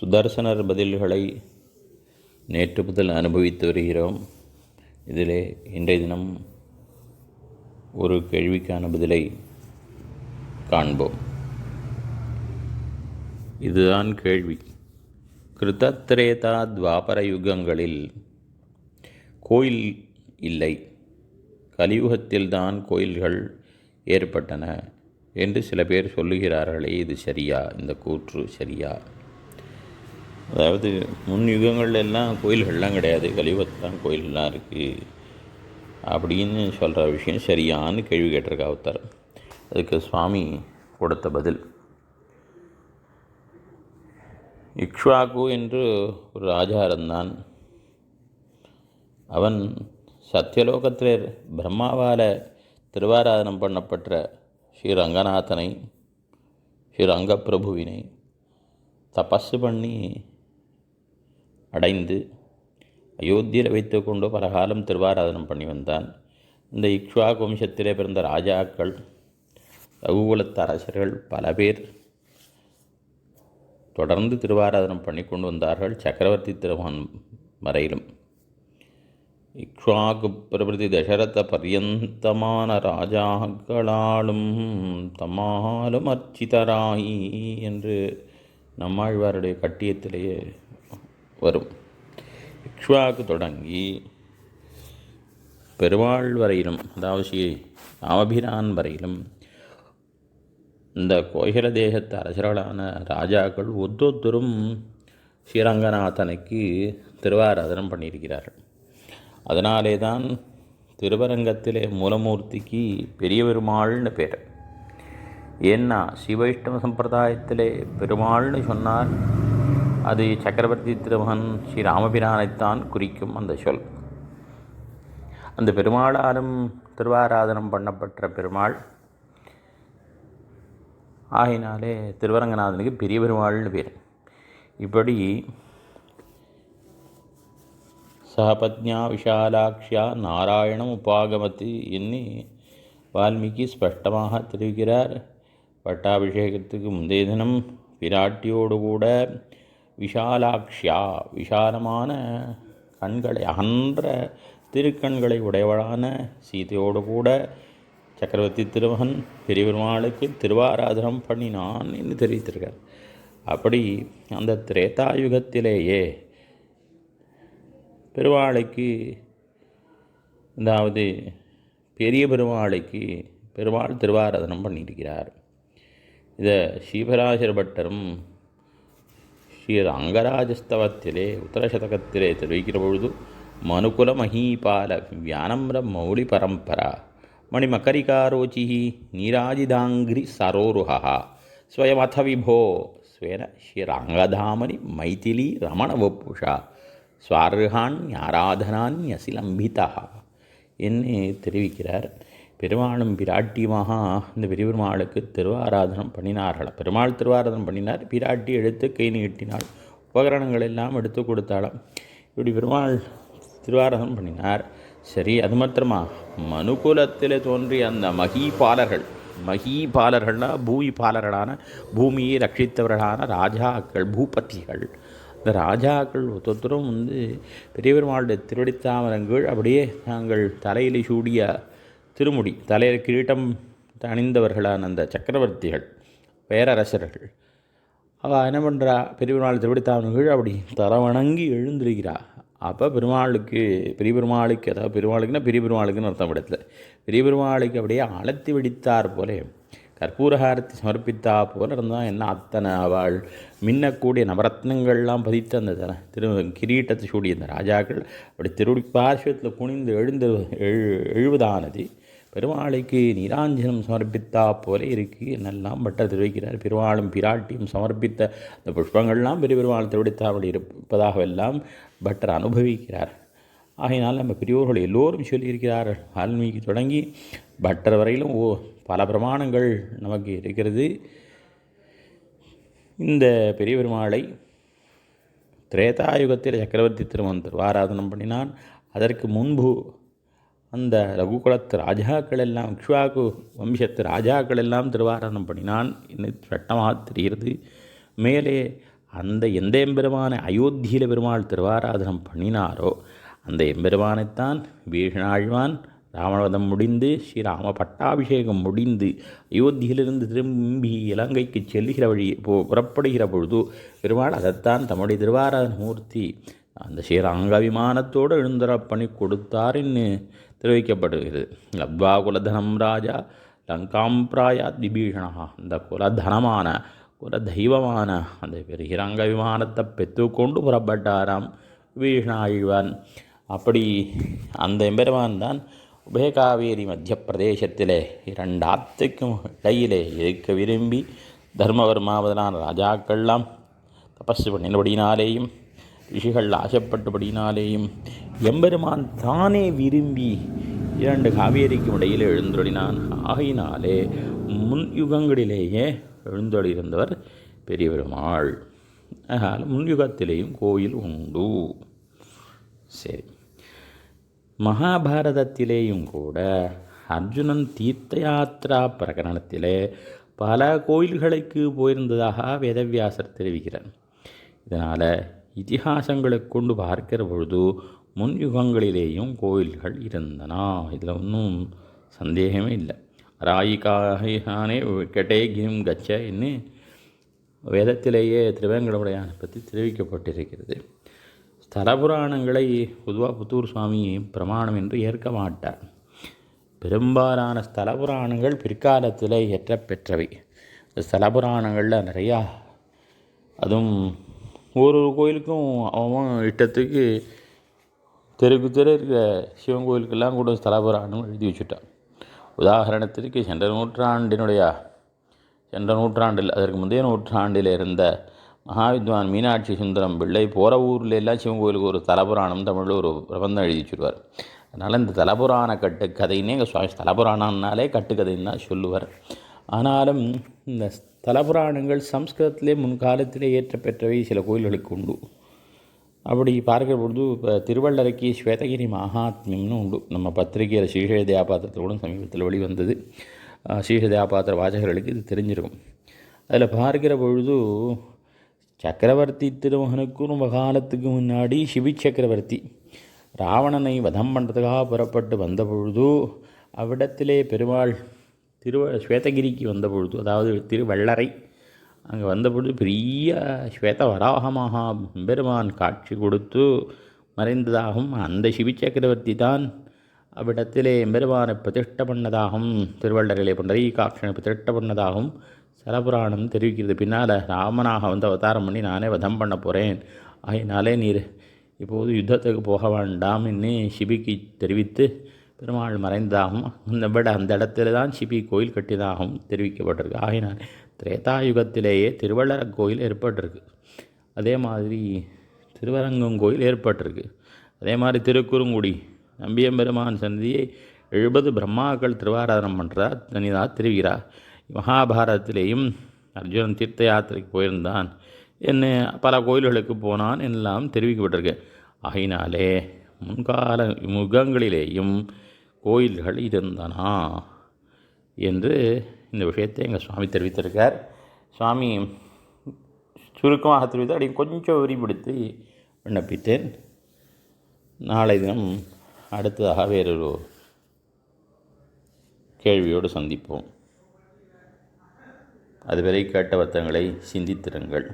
சுதர்சனர் பதில்களை நேற்று முதல் அனுபவித்து வருகிறோம். இதிலே இன்றைய தினம் ஒரு கேள்விக்கான பதிலை காண்போம். இதுதான் கேள்வி. கிருதத்ரேதா துவாபர யுகங்களில் கோயில் இல்லை. கலியுகத்தில்தான் கோயில்கள் ஏற்பட்டன என்று சில பேர் சொல்லுகிறார்களே இது சரியா? இந்த கூற்று சரியா? அதாவது முன் யுகங்கள்ல எல்லாம் கோயில்கள்லாம் கிடையாது. கலியுகத்தில் தான் கோயிலெலாம் இருக்குது அப்படின்னு சொல்கிற விஷயம் சரியான்னு கேள்வி கேட்டிருக்கா அவத்தார் அதுக்கு சுவாமி கொடுத்த பதில். இக்ஷ்வாகு என்று ஒரு ராஜா இருந்தான் அவன் சத்தியலோகத்தில் பிரம்மாவால் திருவாராதனம் பண்ணப்பட்ட ஸ்ரீ ரங்கநாதனை ஸ்ரீ ரங்கப்பிரபுவினை தபஸ் பண்ணி அடைந்து அயோத்தியில் வைத்துக்கொண்டு கொண்டு பலகாலம் திருவாராதனம் பண்ணி வந்தான். இந்த இக்ஷ்வாக் வம்சத்திலே பிறந்த ராஜாக்கள் ரகுகுலத்து அரசர்கள் பல பேர் தொடர்ந்து திருவாராதனம் பண்ணி கொண்டு வந்தார்கள் சக்கரவர்த்தி திருமகன் வரையிலும். இக்ஷ்வாகு பிரபதி தசரத பரியந்தமான ராஜாக்களாலும் தம்மாலும் அர்ச்சிதராயி என்று நம்மாழ்வாருடைய கட்டியத்திலேயே வரும். இக்ஷ்வாக்கு தொடங்கி பெருமாள் வரையிலும் அதாவது ஸ்ரீ ராமபிரான் வரையிலும் இந்த கோயில தேசத்து அரசர்களான ராஜாக்கள் ஒத்தொத்தரும் ஸ்ரீரங்கநாதனுக்கு திருவாராதனம் பண்ணியிருக்கிறார்கள். அதனாலே தான் திருவரங்கத்திலே மூலமூர்த்திக்கு பெரிய பெருமாள்னு பேர். ஏன்னா சிவைஷ்ணவ சம்பிரதாயத்திலே பெருமாள்னு சொன்னால் அது சக்கரவர்த்தி திருமகன் ஸ்ரீ ராமபிரானைத்தான் குறிக்கும் அந்த சொல். அந்த பெருமாளாலும் திருவாராதனம் பண்ணப்பட்ட பெருமாள். ஆகினாலே திருவரங்கநாதனுக்கு பெரிய பெருமாள்னு பேர். இப்படி சகபத்ஞா விஷாலாக்ஷியா நாராயணம் உபாகமத்து எண்ணி வால்மீகி ஸ்பஷ்டமாக தெரிவிக்கிறார். பட்டாபிஷேகத்துக்கு முந்தைய தினம் விராட்டியோடு கூட விஷாலாக்ஷியா விஷாலமான கண்களை அகன்ற திருக்கண்களை உடையவளான சீதையோடு கூட சக்கரவர்த்தி திருமகன் பெரியபெருமாளுக்கு திருவாராதனம் பண்ணினான் என்று தெரிவித்திருக்கார் அப்படி அந்த திரேதாயுகத்திலேயே பெருமாளைக்கு அதாவது பெரிய பெருமாளைக்கு பெருமாள் திருவாராதனம் பண்ணியிருக்கிறார். இதை ஸ்ரீபராசர பட்டரும் ஸ்ரீ ரங்கராஜஸ்தவத்திலே உத்தரசதகத்திலே தெரிவிக்கிற பொழுது மனுகுல மகீபால வியானம்ர மௌலி பரம்பரா மணிமகரிகாரோச்சி நீராஜிதாங்கிரி சரோருஹா ஸ்வயமத விபோ ஸ்வேன ஸ்ரீரங்கதாமனி மைதிலி ரமணவப்புஷா ஸ்வார்ஹான் ஆராதனான்யசிலம்பிதா என்று தெரிவிக்கிறார் பெருமாளும் பிராட்டியுமாக இந்த பெருமாளுக்கு திருவாராதனம் பண்ணினார்கள். பெருமாள் திருவாராதனம் பண்ணினார். பிராட்டி எடுத்து கை நீட்டினாள். உபகரணங்கள் எல்லாம் எடுத்து கொடுத்தாளாம். இப்படி பெருமாள் திருவாராதனம் பண்ணினார். சரி அது மாத்திரமா? மனுகுலத்தில் தோன்றிய அந்த மகீபாலர்கள் மகீபாலர்கள்னா பூமிபாலர்களான பூமியை ரட்சித்தவர்களான ராஜாக்கள் பூபத்திகள் இந்த ராஜாக்கள் ஒத்தொத்தரும் வந்து பெரிய பெருமாளுடைய திருவடித்தாமரங்கள் அப்படியே நாங்கள் தலையில் சூடிய திருமுடி தலையில் கிரீட்டம் அணிந்தவர்களான அந்த சக்கரவர்த்திகள் பேரரசர்கள். அவள் என்ன பண்ணுறா பெரியபெருமாள் திருப்படி தான் கீழே அப்படி தரவணங்கி வணங்கி எழுந்திருக்கிறா? அப்போ பெருமாளுக்கு பெரிய பெருமாளுக்கு அதாவது பெருமாளுக்குன்னா பெரிய பெருமாளுக்குன்னு அர்த்தம் படத்தில் பெரிய பெருமாளுக்கு அப்படியே அலத்தி வெடித்தார் போலே கற்பூரகாரத்தை சமர்ப்பித்தா போல இருந்தால் என்ன அத்தனை அவள்? மின்னக்கூடிய நவரத்னங்கள்லாம் பதித்த அந்த திரு கிரீட்டத்தை சூடிய அந்த ராஜாக்கள் அப்படி திருடி பார்ஸ்வத்தில் குனிந்து எழுந்து எழு எழுவதானது. பெருமாளைக்கு நீராஞ்சனம் சமர்ப்பித்தா போல இருக்குது என்னெல்லாம் பட்டர் தெரிவிக்கிறார். பெருமாளும் பிராட்டியும் சமர்ப்பித்த அந்த புஷ்பங்கள்லாம் பெரிய பெருமாள் திருவிடித்தாவடி இருப்பதாகவெல்லாம் பட்டர் அனுபவிக்கிறார். ஆகையினால் நம்ம பெரியோர்கள் எல்லோரும் சொல்லியிருக்கிறார்கள். வால்மீகி தொடங்கி பட்டர் வரையிலும் ஓ பல பிரமாணங்கள் நமக்கு இருக்கிறது. இந்த பெரிய பெருமாளை திரேதாயுகத்தில் சக்கரவர்த்தி திருமன் திருவாராதனம் பண்ணினான். அதற்கு முன்பு அந்த ரகுகுலத்து ராஜாக்களெல்லாம் இக்ஷ்வாகு வம்சத்து ராஜாக்களெல்லாம் திருவாரணம் பண்ணினான். என்று சட்டமாக தெரிகிறது. மேலே அந்த எந்த எம்பெருமானை அயோத்தியில் பெருமாள் திருவாராதனம் பண்ணினாரோ அந்த எம்பெருமானைத்தான் வீழ்நாழ்வான் ராமவதம் முடிந்து ஸ்ரீராம பட்டாபிஷேகம் முடிந்து அயோத்தியிலிருந்து திரும்பி இலங்கைக்கு செல்லுகிற வழி போ புறப்படுகிற பொழுது பெருமாள் அதைத்தான் தம்முடைய திருவாராதன மூர்த்தி அந்த ஸ்ரீரங்க விமானத்தோடு எழுந்தரப் பண்ணி கொடுத்தாருன்னு தெரிவிக்கப்படுகிறது. லப்வா குலதனம் ராஜா லங்காம் பிராயாத் விபீஷணா அந்த குலதனமான குல தெய்வமான அந்த பெரிய ரங்க விமானத்தை பெற்றுக்கொண்டு புறப்பட்டாராம் விபீஷணாழ்வான் அப்படி அந்த எம்பெருமான் தான் உபயகாவேரி மத்திய பிரதேசத்திலே இரண்டாத்துக்கும் இடையிலே இருக்க விரும்பி தர்மவர்மாவதனான ராஜாக்கள்லாம் தபஸ் பண்ணினபடினாலேயும் ரிஷிகள் ஆசைப்பட்டபடினாலேயும் எம்பெருமான் தானே விரும்பி இரண்டு காவேரிக்கும் இடையில் எழுந்தொழினான் ஆகையினாலே முன் யுகங்களிலேயே எழுந்தொழியிருந்தவர் பெரியபெருமாள். அதனால் முன் யுகத்திலேயும் கோயில் உண்டு. சரி. மகாபாரதத்திலேயும் கூட அர்ஜுனன் தீர்த்த யாத்ரா பிரகரணத்திலே பல கோயில்களுக்கு போயிருந்ததாக வேதவியாசர் தெரிவிக்கிறார். இதனால் இதிகாசங்களை கொண்டு பார்க்கிற பொழுது முன் யுகங்களிலேயும் கோயில்கள் இருந்தன. இதில் ஒன்றும் சந்தேகமே இல்லை. ராயிகானே கெட்டே கிம் கச்ச என்று வேதத்திலேயே திருவேங்கடமுடையானை பற்றி தெரிவிக்கப்பட்டிருக்கிறது. ஸ்தல புராணங்களை பொதுவாக புத்தூர் சுவாமி பிரமாணம் என்று ஏற்க மாட்டார். பெரும்பாலான ஸ்தல புராணங்கள் பிற்காலத்தில் ஏற்ற பெற்றவை. ஸ்தல புராணங்களில் நிறையா அதுவும் ஒரு ஒரு கோயிலுக்கும் அவன் இஷ்டத்துக்கு தெருக்கு தெரு இருக்கிற சிவன் கோயிலுக்கெல்லாம் கூட ஸ்தல எழுதி வச்சுட்டான். உதாரணத்திற்கு சென்ற நூற்றாண்டினுடைய சென்ற நூற்றாண்டில் அதற்கு முந்தைய நூற்றாண்டில் இருந்த மகாவித்வான் மீனாட்சி சுந்தரம் பிள்ளை போகிற ஊரில் எல்லாம் சிவன் கோயிலுக்கு ஒரு தலபுராணம் தமிழில் ஒரு பிரபந்தம் எழுதி வச்சுருவார். அதனால் இந்த தலபுராண கட்டு கதைன்னே எங்கள் சுவாமி தலபுராணம்னாலே கட்டுக்கதைன்னு தான் சொல்லுவார். ஆனாலும் இந்த தலபுராணங்கள் சம்ஸ்கிருதத்திலே முன்காலத்திலே ஏற்றப்பெற்றவை சில கோயில்களுக்கு உண்டு. அப்படி பார்க்கிற பொழுது இப்போ திருவள்ளரைக்கு ஸ்வேதகிரி மகாத்மியம்னு உண்டு. நம்ம பத்திரிகையில் ஸ்ரீஷ தேவாபாத்திரத்தில் சமீபத்தில் வெளிவந்தது. ஸ்ரீஷ தேவாபாத்திர வாசகர்களுக்கு இது தெரிஞ்சிருக்கும். அதில் பார்க்கிற பொழுது சக்கரவர்த்தி திருமகனுக்கும் ரொம்ப காலத்துக்கு முன்னாடி சிவி சக்கரவர்த்தி ராவணனை வதம் பண்ணுறதுக்காக புறப்பட்டு வந்த பொழுது அவ்விடத்திலே பெருமாள் திருவ ஸ்வேதகிரிக்கு வந்த பொழுது அதாவது திருவள்ளரை அங்கே வந்த பொழுது பெரிய ஸ்வேத வராகமாக பெருமான் காட்சி கொடுத்து மறைந்ததாகவும் அந்த சிவி சக்கரவர்த்தி தான் அவ்விடத்திலே பெருமானை பிரதிஷ்ட பண்ணதாகவும் திருவள்ளரிலே புண்டரீகாட்சனை பிரதிஷ்ட பண்ணதாகவும் சலபுராணம் தெரிவிக்கிறது. பின்னால் ராமனாக வந்து அவதாரம் பண்ணி நானே வதம் பண்ண போகிறேன் அதனாலே நீர் இப்போது யுத்தத்துக்கு போக வேண்டாம் என்று சிபிக்கு தெரிவித்து பெருமாள் மறைந்தாகும். அந்த விட அந்த இடத்துல தான் சிபி கோயில் கட்டியதாகவும் தெரிவிக்கப்பட்டிருக்கு. ஆகையினால் திரேதாயுகத்திலேயே திருவள்ளர கோயில் ஏற்பட்டிருக்கு. அதே மாதிரி திருவரங்கம் கோயில் ஏற்பட்டிருக்கு. அதே மாதிரி திருக்குறுங்குடி நம்பியம்பெருமான் சந்தியை எழுபது பிரம்மாக்கள் திருவாராதனம் பண்ணுறார் தனிதாக தெரிவிக்கிறார் மகாபாரதத்திலேயும் அர்ஜுனன் தீர்த்த யாத்திரைக்கு போயிருந்தான். என்ன பல கோயில்களுக்கு போனான் எல்லாம் தெரிவிக்கப்பட்டிருக்கு. ஆகையினாலே முன்கால முகங்களிலேயும் கோயில்கள் இருந்தனா என்று இந்த விஷயத்தை எங்கள் சுவாமி தெரிவித்திருக்கார். சுவாமி சுருக்கமாக தெரிவித்து அப்படி கொஞ்சம் விரிவுபடுத்தி விண்ணப்பித்தேன். நாளை தினம் அடுத்ததாக வேறொரு கேள்வியோடு சந்திப்போம். அதுவரை கேட்ட வர்த்தங்களை சிந்தித்திருங்கள்.